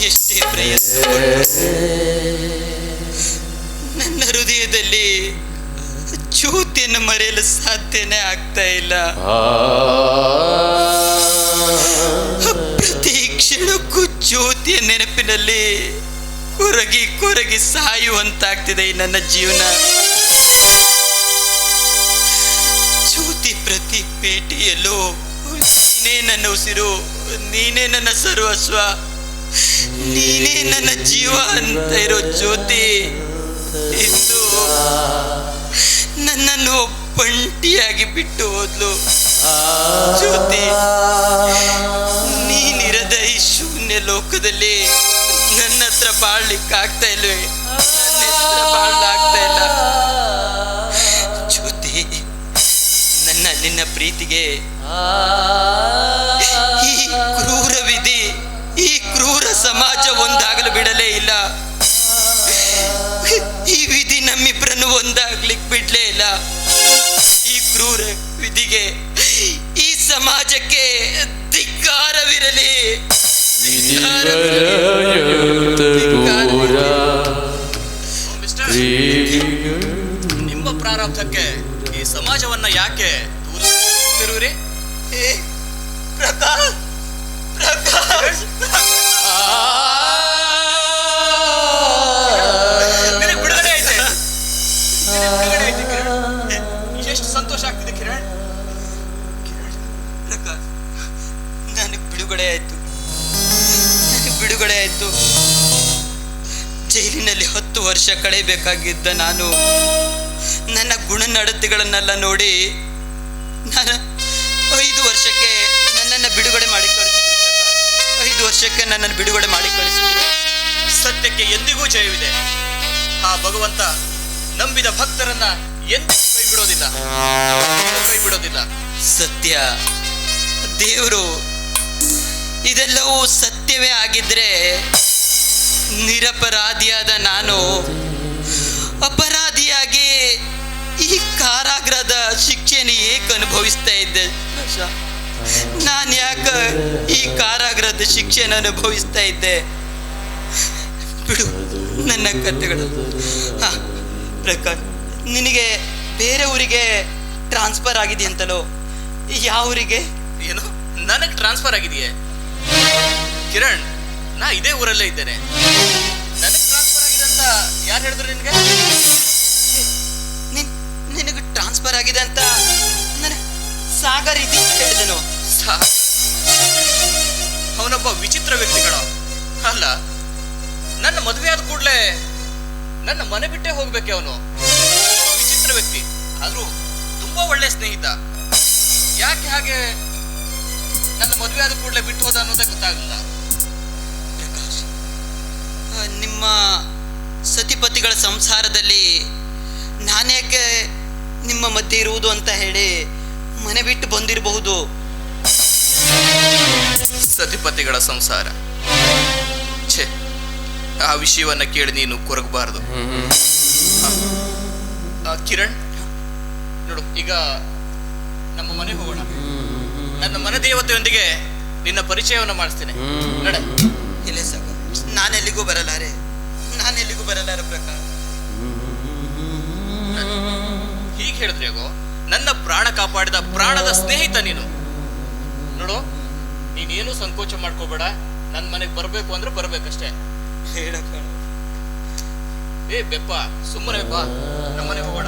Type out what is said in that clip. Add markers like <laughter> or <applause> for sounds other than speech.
ಎಷ್ಟೇ ಪ್ರಯತ್ನ ನನ್ನ ಹೃದಯದಲ್ಲಿ ಚ್ಯೂತಿಯನ್ನು ಮರೆಯಲು ಸಾಧ್ಯನೇ ಆಗ್ತಾ ಇಲ್ಲ. ಪ್ರತಿ ಕ್ಷಣಕ್ಕೂ ಜ್ಯೋತಿಯ ನೆನಪಿನಲ್ಲಿ ಕೊರಗಿ ಕೊರಗಿ ಸಾಯುವಂತಾಗ್ತಿದೆ ಈ ನನ್ನ ಜೀವನ. ಜ್ಯೋತಿ ಪ್ರತಿ ಪೇಟೆಯಲ್ಲೂ, ನೀನೇ ನನ್ನ ಉಸಿರು, ನೀನೇ ನನ್ನ ಸರ್ವಸ್ವ, ನೀನೇ ನನ್ನ ಜೀವ ಅಂತ ಇರೋ ಜ್ಯೋತಿ ಇಂದು ನನ್ನನ್ನು ಪಂಟಿಯಾಗಿ ಬಿಟ್ಟು ಹೋದ್ಲು. ಜ್ಯೋತಿ, ನೀನಿರದ ಈ ಶೂನ್ಯ ಲೋಕದಲ್ಲಿ ನನ್ನ ಹತ್ರ ಬಾಳ್ಲಿಕ್ಕಾಗ್ತಾ ಇಲ್ವೇ? ನನ್ನ ಹತ್ರ ಬಾಳ್ಲಾಗ್ತಾ ನನ್ನ ಪ್ರೀತಿಗೆ ಈ ಕ್ರೂರ ವಿಧಿ ಈ ಕ್ರೂರ ಸಮಾಜ ಒಂದಾಗಲು ಬಿಡಲೇ ಇಲ್ಲ. ಈ ವಿಧಿ ನಮ್ಮಿಬ್ಬರನ್ನು ಒಂದಾಗ್ಲಿಕ್ ಬಿಡ್ಲೇ ಇಲ್ಲ. ಈ ಕ್ರೂರ ವಿಧಿಗೆ ಈ ಸಮಾಜಕ್ಕೆ ಧಿಕ್ಕಾರವಿರಲಿ. ನಿಮ್ಮ ಪ್ರಾರಬ್ಧಕ್ಕೆ ಈ ಸಮಾಜವನ್ನ ಯಾಕೆ ಪ್ರಕಾಶ್ ಪ್ರಕಾಶ್. ನಿನಗೆ ಬಿಡುಗಡೆ ಐತೆ ಬಿಡುಗಡೆ ಐತೆ ಕಿರಣ್. ಎಷ್ಟು ಸಂತೋಷ ಆಗ್ತಿದೆ ಕಿರಣ್ ಪ್ರಕಾಶ್ ನನಗೆ ಬಿಡುಗಡೆ ಆಯ್ತು. ನನಗೆ ಬಿಡುಗಡೆ ಆಯ್ತು. ಜೈಲಿನಲ್ಲಿ ಹತ್ತು ವರ್ಷ ಕಳೆಯಬೇಕಾಗಿದ್ದ ನಾನು ನನ್ನ ಗುಣನಡತೆಗಳನ್ನೆಲ್ಲ ನೋಡಿ ನಾನು <laughs> ಐದು ವರ್ಷಕ್ಕೆ ನನ್ನನ್ನ ಬಿಡುಗಡೆ ಮಾಡಿ ಕಳಿಸಿದ್ರು ಐದು ವರ್ಷಕ್ಕೆ ನನ್ನನ್ನು ಬಿಡುಗಡೆ ಮಾಡಿ ಕಳಿಸಿದ್ರು ಸತ್ಯಕ್ಕೆ ಎಂದಿಗೂ ಜಯವಿದೆ. ಆ ಭಗವಂತ ನಂಬಿದ ಭಕ್ತರನ್ನ ಎಂದಿಗೂ ಕೈ ಬಿಡೋದಿಲ್ಲ ಕೈ ಬಿಡೋದಿಲ್ಲ ಸತ್ಯ, ದೇವರು ಇದೆಲ್ಲವೂ ಸತ್ಯವೇ ಆಗಿದ್ರೆ ನಿರಪರಾಧಿಯಾದ ನಾನು ಅನುಭವಿಸ್ತಾ ಇದ್ದೆ ನಾನು ಯಾಕೆ ಈ ಕಾರಾಗೃಹದ ಶಿಕ್ಷೆಯನ್ನು ಅನುಭವಿಸ್ತಾ ಇದ್ದೆ ಬಿಡು ನನ್ನ ಕಥೆಗಳು ಹಾ ಪ್ರಕಾಶ್ ನಿನಗೆ ಬೇರೆ ಊರಿಗೆ ಟ್ರಾನ್ಸ್ಫರ್ ಆಗಿದೆಯಂತಲೋ? ಯಾವ ಊರಿಗೆ? ಏನು? ನನಗೆ ಟ್ರಾನ್ಸ್ಫರ್ ಆಗಿದೆಯೇ? ಕಿರಣ್ ನಾ ಇದೇ ಊರಲ್ಲೇ ಇದ್ದೇನೆ. ನನಗೆ ಟ್ರಾನ್ಸ್ಫರ್ ಆಗಿದೆ ಅಂತ ಯಾರು ಹೇಳಿದ್ರು ನಿನಗೆ? ನಿನ್ ನಿನಗೆ ಟ್ರಾನ್ಸ್ಫರ್ ಆಗಿದೆ ಅಂತ ಸಾಗರ್ ಇದೀಗ ಹೇಳಿದನು. ಅವನೊಬ್ಬ ವಿಚಿತ್ರ ವ್ಯಕ್ತಿಗಳ. ಅಲ್ಲ, ನನ್ನ ಮದುವೆ ಆದ ಕೂಡಲೇ ನನ್ನ ಮನೆ ಬಿಟ್ಟೇ ಹೋಗ್ಬೇಕೆ ಅವನು. ವಿಚಿತ್ರ ವ್ಯಕ್ತಿ, ಆದ್ರೂ ತುಂಬಾ ಒಳ್ಳೆ ಸ್ನೇಹಿತ. ಯಾಕೆ ಹಾಗೆ ನನ್ನ ಮದುವೆ ಆದ ಕೂಡಲೇ ಬಿಟ್ಟು ಹೋದ ಅನ್ನೋದೇ ಗೊತ್ತಾಗಲಿಲ್ಲ. ನಿಮ್ಮ ಸತಿಪತಿಗಳ ಸಂಸಾರದಲ್ಲಿ ನಾನೇಕೆ ನಿಮ್ಮ ಮಧ್ಯೆ ಇರುವುದು ಅಂತ ಹೇಳಿ ಮನೆ ಬಿಟ್ಟು ಬಂದಿರಬಹುದು. ಸತಿಪತಿಗಳ ಸಂಸಾರ. ಛೆ ಆ ವಿಷಯವನ್ನ ಕೇಳಿ ನೀನು ಕೊರಗಬಾರದು. ಆ, ಕಿರಣ್ ನೋಡು ಈಗ ನಮ್ಮ ಮನೆ ಹೋಗೋಣ. ನನ್ನ ಮನೆ ದೇವತೆಯೊಂದಿಗೆ ನಿನ್ನ ಪರಿಚಯವನ್ನು ಮಾಡಿಸ್ತೇನೆ. ನಡೆ. ಇಲ್ಲ ಸಾಕು. ನಾನೆಲ್ಲಿಗೂ ಬರಲಾರೆ ನಾನೆಲ್ಲಿಗೂ ಬರಲಾರ ಪ್ರಕಾರ ಹೀಗೆ ಹೇಳಿದ್ರೆ ಹೇಗೋ ನನ್ನ ಪ್ರಾಣ ಕಾಪಾಡಿದ ಪ್ರಾಣದ ಸ್ನೇಹಿತ ನೀನು. ನೋಡು ನೀನೇನು ಸಂಕೋಚ ಮಾಡ್ಕೋಬೇಡ. ನನ್ನ ಮನೆಗೆ ಬರ್ಬೇಕು ಅಂದ್ರೆ ಬರ್ಬೇಕಷ್ಟೇ. ಏ ಬೆಪ್ಪ ಸುಮ್ಮನೆ ಬಾ. ನಮ್ಮನೆ ಹೋಗೋಣ.